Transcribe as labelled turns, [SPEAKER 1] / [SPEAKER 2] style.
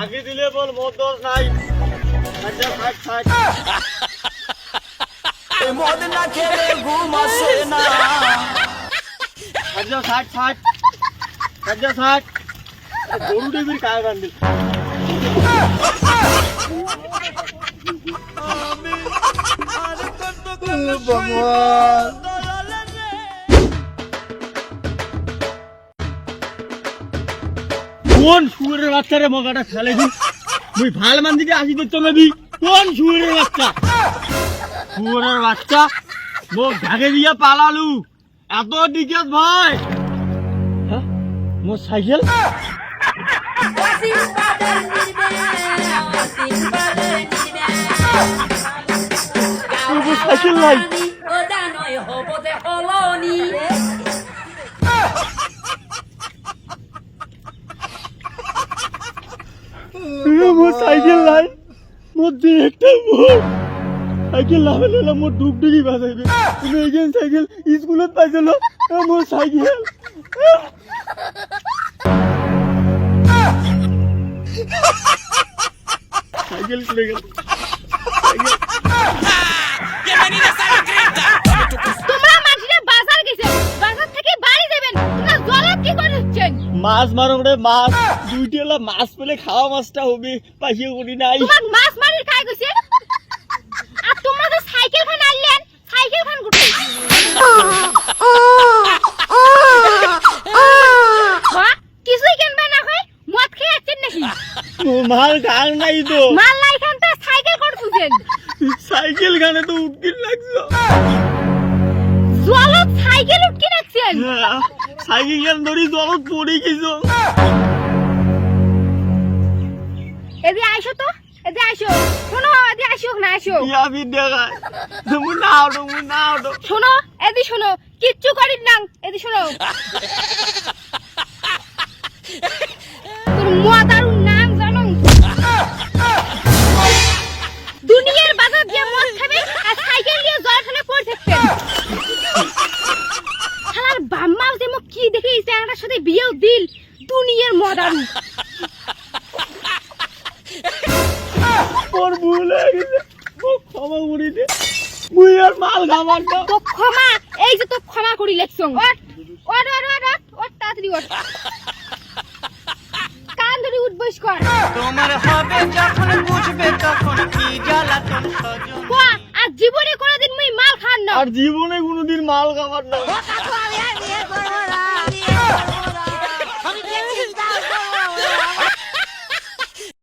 [SPEAKER 1] আগে দিলে বল মোর দোষ নাই ছাড়।
[SPEAKER 2] মদ না খেলে ঘুম আসে না।
[SPEAKER 1] ছাড় দাও, ছাড়। গরু টিভির কায় বান্ধিল কোন শুয়ারের বাচ্চারে মগাটা ফেলে দি মুই ভালো মান দিকে আসি দেখতে পাবি কোন শুয়ারের বাচ্চা? শুয়ারের বাচ্চা? মোক ঢাকে দিয়া পালালু। এত দিকে ভয় হ্যাঁ? মোর সাইকেল? সাইকেল নাই। এ, চাইকেল নাই মোর দিয়ে একটা মোর। সাইকেল না হলে না মোর ডুবডুবি বাজাইবে। তুমি এইখান চাইকেল স্কুলত পাইছিল এ, মোর সাইকেল। খুলে গেল। মাছ মারো রে মাছ। দুইটি হলো মাছ পেলে খাওয়া মাছটা হবে পাইয়ে করি নাই।
[SPEAKER 3] মাছ মারির খাই গেছে। আর তোমরা যে সাইকেল খান আনলেন সাইকেল খান গুটে। কিছুই কিনবে না হয় মদ খেয়ে যাচ্ছেন নাকি?
[SPEAKER 1] মাল খাং নাই তো।
[SPEAKER 3] মাল নাই খান তো সাইকেল করে তুলছেন
[SPEAKER 1] সাইকেল গানে তো উঠকিন লাগছো।
[SPEAKER 3] জলত সাইকেল উঠকে রাখছেন
[SPEAKER 1] হ্যাঁ, সাইকেল গান ধরি জলত পড়ে গেছো।
[SPEAKER 3] এদি আইসো তো এদি আইসো। শোনো এদি আইসো না আইসো
[SPEAKER 1] ইয়াবি দেখা তুমি না ওঠো তুমি না ওঠো
[SPEAKER 3] শোনো এদি শোনো কিচ্ছু করিস না এদি শোনো। চ্যাংড়ার সাথে বিয়েও দিল দুনিয়ার মদারু।
[SPEAKER 1] তোর ভুল হয়ে গেছে। ও ক্ষমা করি দে মুই আর মাল খাবার না।
[SPEAKER 3] তো ক্ষমা এই যে তো ক্ষমা করি লেখছং ওট ওট ওট ওট ওট ওট তাড়াতাড়ি ওট কান ধরে উঠবস কর।
[SPEAKER 2] তোমার হবে যখন বুঝবে তখন কি জ্বালাতন সজন
[SPEAKER 3] আর জীবনে কোনোদিন মুই মাল খান না।
[SPEAKER 1] আর জীবনে কোনোদিন মাল খাবার
[SPEAKER 3] না।